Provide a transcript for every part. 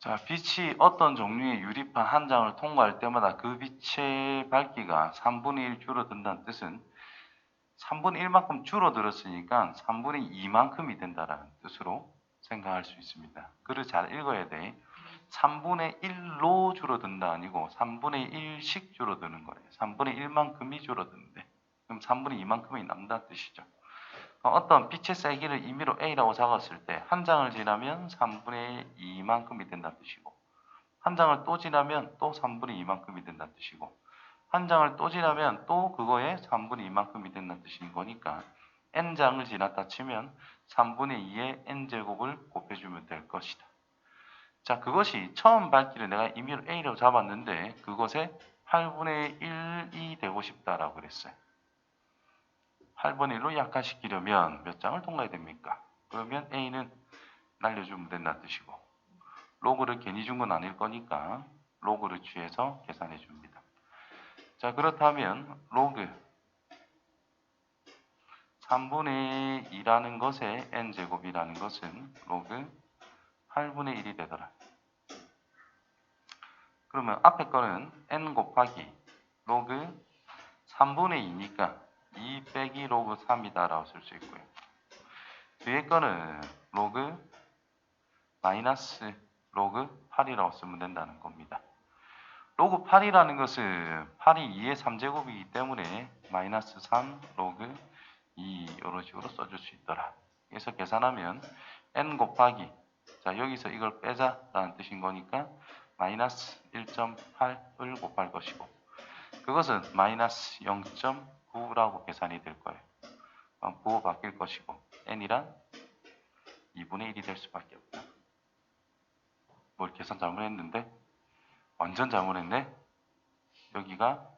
자, 빛이 어떤 종류의 유리판 한 장을 통과할 때마다 그 빛의 밝기가 3분의 1 줄어든다는 뜻은 3분의 1만큼 줄어들었으니까 3분의 2만큼이 된다라는 뜻으로 생각할 수 있습니다. 글을 잘 읽어야 돼. 3분의 1로 줄어든다 아니고 3분의 1씩 줄어드는 거예요. 3분의 1만큼이 줄어드는데 그럼 3분의 2만큼이 남다는 뜻이죠. 어, 어떤 빛의 세기를 임의로 A라고 적었을 때 한 장을 지나면 3분의 2만큼이 된다는 뜻이고 한 장을 또 지나면 또 3분의 2만큼이 된다는 뜻이고 한 장을 또 지나면 또 그거에 3분의 2만큼이 된다는 뜻인 거니까 n장을 지났다 치면 3분의 2의 n제곱을 곱해주면 될 것이다. 자, 그것이 처음 밝기를 내가 임의로 A라고 잡았는데 그것에 8분의 1이 되고 싶다라고 그랬어요. 8분의 1로 약화시키려면 몇 장을 통과해야 됩니까? 그러면 A는 날려주면 된다는 뜻이고 로그를 괜히 준 건 아닐 거니까 로그를 취해서 계산해 줍니다. 자 그렇다면 로그 3분의 2라는 것의 n제곱이라는 것은 로그 8분의 1이 되더라. 그러면 앞에 거는 n 곱하기 로그 3분의 2니까 2 빼기 로그 3이다라고 쓸 수 있고요. 뒤에 거는 로그 마이너스 로그 8이라고 쓰면 된다는 겁니다. 로그 8이라는 것은 8이 2의 3제곱이기 때문에 마이너스 3 로그 2 이런 식으로 써줄 수 있더라. 그래서 계산하면 n 곱하기 자 여기서 이걸 빼자라는 뜻인 거니까 마이너스 1.8을 곱할 것이고 그것은 마이너스 0.9라고 계산이 될 거예요. 그럼 부호 바뀔 것이고 n이란 2분의 1이 될 수밖에 없다. 뭘 계산 잘못했는데? 완전 잘못했네? 여기가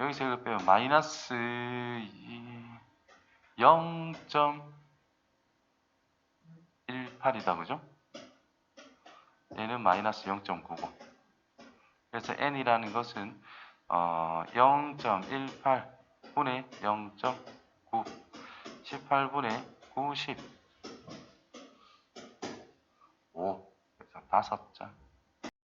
여기서 이걸 빼면 마이너스 0.18이다 그죠? 얘는 마이너스 0.99 그래서 n이라는 것은 어, 0.18분의 0.9 18분의 90 5 그래서 다섯 장